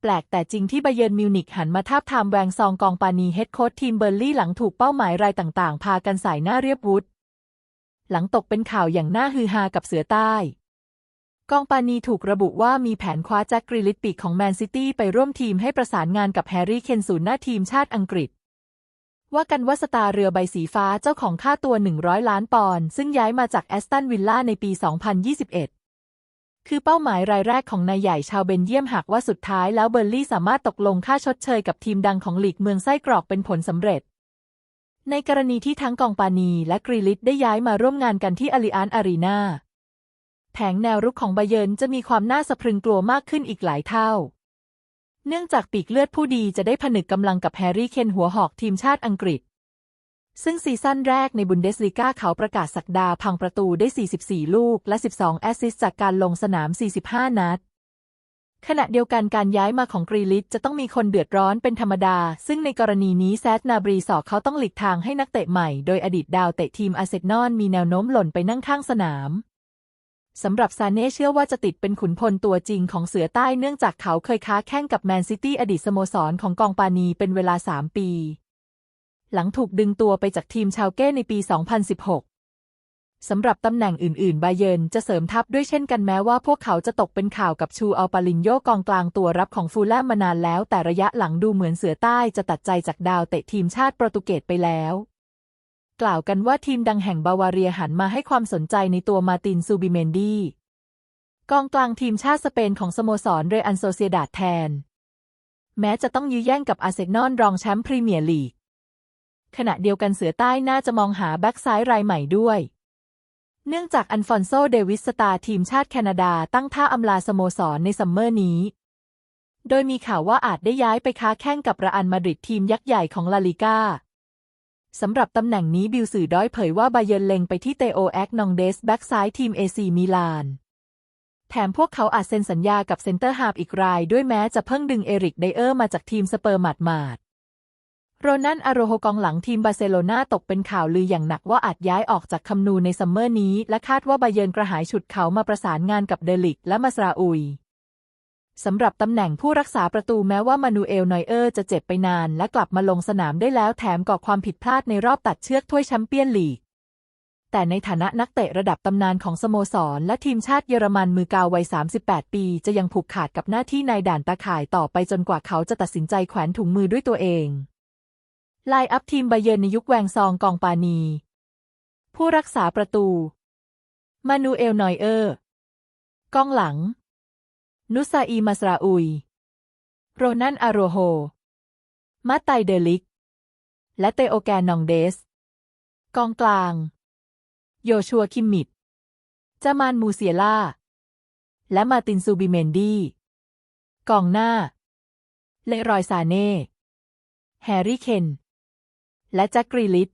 แปลกแต่จริงที่ไบเยิร์นมิวนิกหันมาทาบทามแวงซองกองปานีเฮดโค้ชทีมเบอร์ลี่หลังถูกเป้าหมายรายต่างๆ พากันสายหน้าเรียบวุฒหลังตกเป็นข่าวอย่างน่าฮือฮากับเสือใต้ กองปานีถูกระบุว่ามีแผนคว้าแจ็คกริลิตปีกของแมนซิตี้ไปร่วมทีมให้ประสานงานกับแฮร์รี่เคนศูนย์หน้าทีมชาติอังกฤษ ว่ากันว่าสตาร์เรือใบสีฟ้าเจ้าของค่าตัว 100 ล้านปอนด์ซึ่งย้ายมาจากแอสตันวิลล่าในปี 2021 คือเป้าหมายรายแรกของนายใหญ่ชาวเบนเยียมหากว่าสุดท้ายแล้วเบอร์ลี่สามารถตกลงค่าชดเชยกับทีมดังของลีกเมืองไส้กรอกเป็นผลสำเร็จ ในกรณีที่ทั้งกองปานีและกรีลิตได้ย้ายมาร่วมงานกันที่อาริอันอารีนาแผงแนวรุกของไบเยินจะมีความน่าสะพรึงกลัวมากขึ้นอีกหลายเท่า เนื่องจากปีกเลือดผู้ดีจะได้ผนึกกำลังกับแฮร์รี่เคนหัวหอกทีมชาติอังกฤษ ซึ่งซีซั่นแรกในบุนเดสลีกาเขาประกาศสักดาพังประตูได้ 44 ลูกและ 12 แอสซิสต์จากการลงสนาม 45 นัด ขณะเดียวกันการย้ายมาของกรีลิตจะต้องมีคนเดือดร้อนเป็นธรรมดา ซึ่งในกรณีนี้แซดนาบรีสอกเขาต้องหลีกทางให้นักเตะใหม่ โดยอดีตดาวเตะทีมอาร์เซนอลมีแนวโน้มหล่นไปนั่งข้างสนามสำหรับซาเน่เชื่อว่าจะติดเป็นขุนพลตัวจริงของเสือใต้เนื่องจากเขาเคยค้าแข่งกับแมนซิตี้อดีตสโมสรของกองปานีเป็นเวลา 3 ปี หลังถูกดึงตัวไปจากทีมชาวเก้ในปี 2016 สำหรับตำแหน่งอื่นๆ บาเยิร์นจะเสริมทัพด้วยเช่นกันแม้ว่าพวกเขาจะตกเป็นข่าวกับชูอัลปาลินโยกองกลางตัวรับของฟูลแลมมานานแล้วแต่ระยะหลังดูเหมือนเสือใต้จะตัดใจจากดาวเตะทีมชาติโปรตุเกสไปแล้วกล่าวกันว่าทีมดังแห่งบาวาเรียหันมาให้ความสนใจในตัวมาตินซูบิเมนดีกองกลางทีมชาติสเปนของสโมสรเรอันโซเซียดาดแทน แม้จะต้องยื้อแย่งกับอาร์เซนอลรองแชมป์พรีเมียร์ลีก ขณะเดียวกันเสือใต้น่าจะมองหาแบ็กซ้ายรายใหม่ด้วย เนื่องจากอันฟอนโซ เดวิสสตาทีมชาติแคนาดาตั้งท่าอำลาสโมสรในซัมเมอร์นี้ โดยมีข่าวว่าอาจได้ย้ายไปค้าแข่งกับระอันมาดริดทีมยักษ์ใหญ่ของลาลิก้าสำหรับตำแหน่งนี้บิลสื่อด้อยเผยว่าบาเยนเล็งไปที่เตโอแอกนองเดสแบ็กซ้ายทีมเอซีมิลาน แถมพวกเขาอาจเซ็นสัญญากับเซนเตอร์ฮาร์ฟอีกรายด้วยแม้จะเพิ่งดึงเอริกไดเออร์มาจากทีมสเปอร์หมาด โรนันอาโรโฮกองหลังทีมบาร์เซโลนาตกเป็นข่าวลืออย่างหนักว่าอาจย้ายออกจากคำนูในซัมเมอร์นี้ และคาดว่าบาเยิร์นกระหายฉุดเขามาประสานงานกับเดลิกและมาสราอุยสำหรับตำแหน่งผู้รักษาประตูแม้ว่ามานูเอลนอยเออร์จะเจ็บไปนาน และกลับมาลงสนามได้แล้วแถมก่อความผิดพลาดในรอบตัดเชือกถ้วยแชมเปี้ยนลีก แต่ในฐานะนักเตะระดับตำนานของสโมสร และทีมชาติเยอรมันมือกาววัย 38 ปี จะยังผูกขาดกับหน้าที่ในด่านตาข่ายต่อไปจนกว่าเขาจะตัดสินใจแขวนถุงมือด้วยตัวเอง ไลน์อัพทีมไบเยนในยุคแวงซองกองปานี ผู้รักษาประตู มานูเอลนอยเออร์กองหลัง นุซาอีมาสราอุย โรนันอาโรโฮ มาไตเดลิก และเตโอแกนนองเดส กองกลาง โยชัวคิมมิดจามานมูเซียล่า และมาตินซูบิเมนดีกองหน้า เลรอยซาเน่ แฮร์รี่เคน และแจ็คกรีลิต